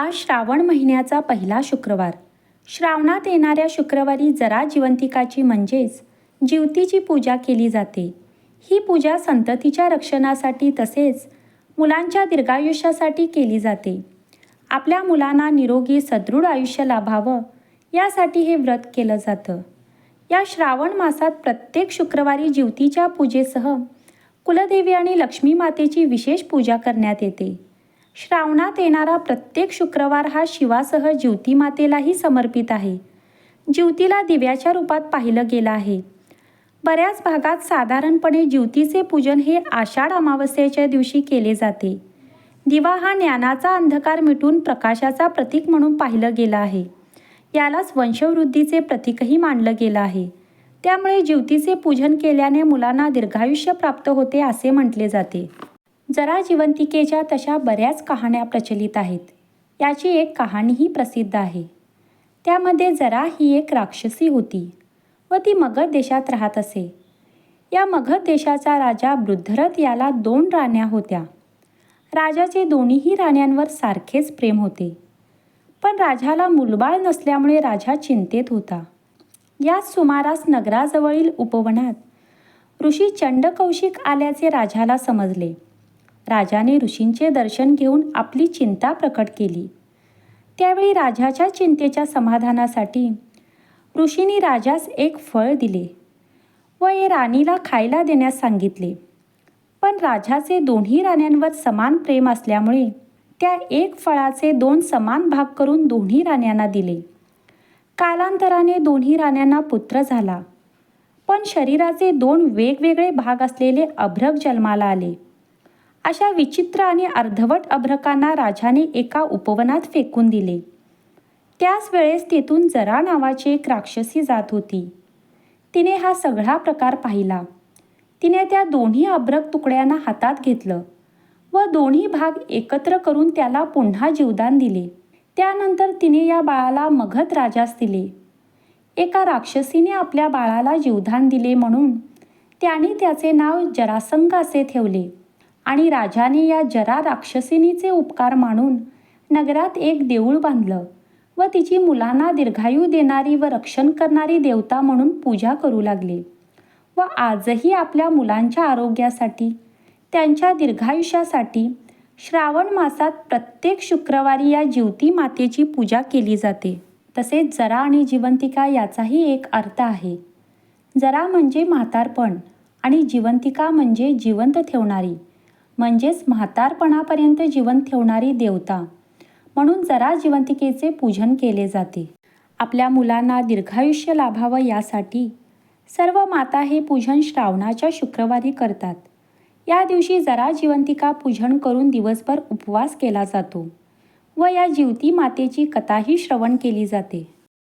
आज श्रावण महिन्याचा पहिला शुक्रवार. श्रावणात येणाऱ्या शुक्रवारी जरा जिवंतिकाची म्हणजेच जिवतीची पूजा केली जाते. ही पूजा संततीच्या रक्षणासाठी तसेच मुलांच्या दीर्घायुष्यासाठी केली जाते. आपल्या मुलांना निरोगी सदृढ आयुष्य लाभावं यासाठी हे व्रत केलं जातं. या श्रावण मासात प्रत्येक शुक्रवारी जिवतीच्या पूजेसह कुलदेवी आणि लक्ष्मी मातेची विशेष पूजा करण्यात येते. श्रावणात येणारा प्रत्येक शुक्रवार हा शिवासह ज्योतीमातेलाही मातेलाही समर्पित आहे. ज्योतीला दिव्याच्या रूपात पाहिलं गेलं आहे. बऱ्याच भागात साधारणपणे ज्योतीचे पूजन हे आषाढ अमावस्येच्या दिवशी केले जाते. दिवा हा ज्ञानाचा अंधकार मिटून प्रकाशाचा प्रतीक म्हणून पाहिलं गेलं आहे. यालाच वंशवृद्धीचे प्रतीकही मानलं गेलं आहे. त्यामुळे ज्योतीचे पूजन केल्याने मुलांना दीर्घायुष्य प्राप्त होते असे म्हटले जाते. जरा जिवंतिकेच्या तशा बऱ्याच कहाण्या प्रचलित आहेत. याची एक कहाणीही प्रसिद्ध आहे. त्यामध्ये जरा ही एक राक्षसी होती व ती मगध देशात राहत असे. या मगध देशाचा राजा बृद्धरथ याला दोन राण्या होत्या. राजाचे दोन्हीही राण्यांवर सारखेच प्रेम होते. पण राजाला मुलबाळ नसल्यामुळे राजा चिंतेत होता. याच सुमारास नगराजवळील उपवनात ऋषी चंडकौशिक आल्याचे राजाला समजले. राजाने ऋषींचे दर्शन घेऊन आपली चिंता प्रकट केली. त्यावेळी राजाच्या चिंतेच्या समाधानासाठी ऋषींनी राजास एक फळ दिले व हे राणीला खायला देण्यास सांगितले. पण राजाचे दोन्ही राण्यांवर समान प्रेम असल्यामुळे त्या एक फळाचे दोन समान भाग करून दोन्ही राण्यांना दिले. कालांतराने दोन्ही राण्यांना पुत्र झाला. पण शरीराचे दोन वेगवेगळे भाग असलेले अभ्रक जन्माला आले. अशा विचित्र आणि अर्धवट अभ्रकांना राजाने एका उपवनात फेकून दिले. त्याच वेळेस तेथून जरा नावाची एक राक्षसी जात होती. तिने हा सगळा प्रकार पाहिला. तिने त्या दोन्ही अभ्रक तुकड्यांना हातात घेतलं व दोन्ही भाग एकत्र करून त्याला पुन्हा जीवदान दिले. त्यानंतर तिने या बाळाला मगध राजास दिले. एका राक्षसीने आपल्या बाळाला जीवदान दिले म्हणून त्याने त्याचे नाव जरासंग असे ठेवले. आणि राजाने या जरा राक्षसिनीचे उपकार मानून नगरात एक देऊळ बांधलं व तिची मुलांना दीर्घायू देणारी व रक्षण करणारी देवता म्हणून पूजा करू लागली व आजही आपल्या मुलांच्या आरोग्यासाठी त्यांच्या दीर्घायुष्यासाठी श्रावण मासात प्रत्येक शुक्रवारी या जीवती मातेची पूजा केली जाते. तसेच जरा आणि जिवंतिका याचाही एक अर्थ आहे. जरा म्हणजे म्हातारपण आणि जिवंतिका म्हणजे जिवंत ठेवणारी. म्हणजेच म्हातारपणापर्यंत जिवंत ठेवणारी देवता. म्हणून जरा जिवंतिकेचे पूजन केले जाते. आपल्या मुलांना दीर्घायुष्य लाभावं यासाठी सर्व माता हे पूजन श्रावणाच्या शुक्रवारी करतात. या दिवशी जरा जिवंतिका पूजन करून दिवसभर उपवास केला जातो व या जिवती मातेची कथाही श्रवण केली जाते.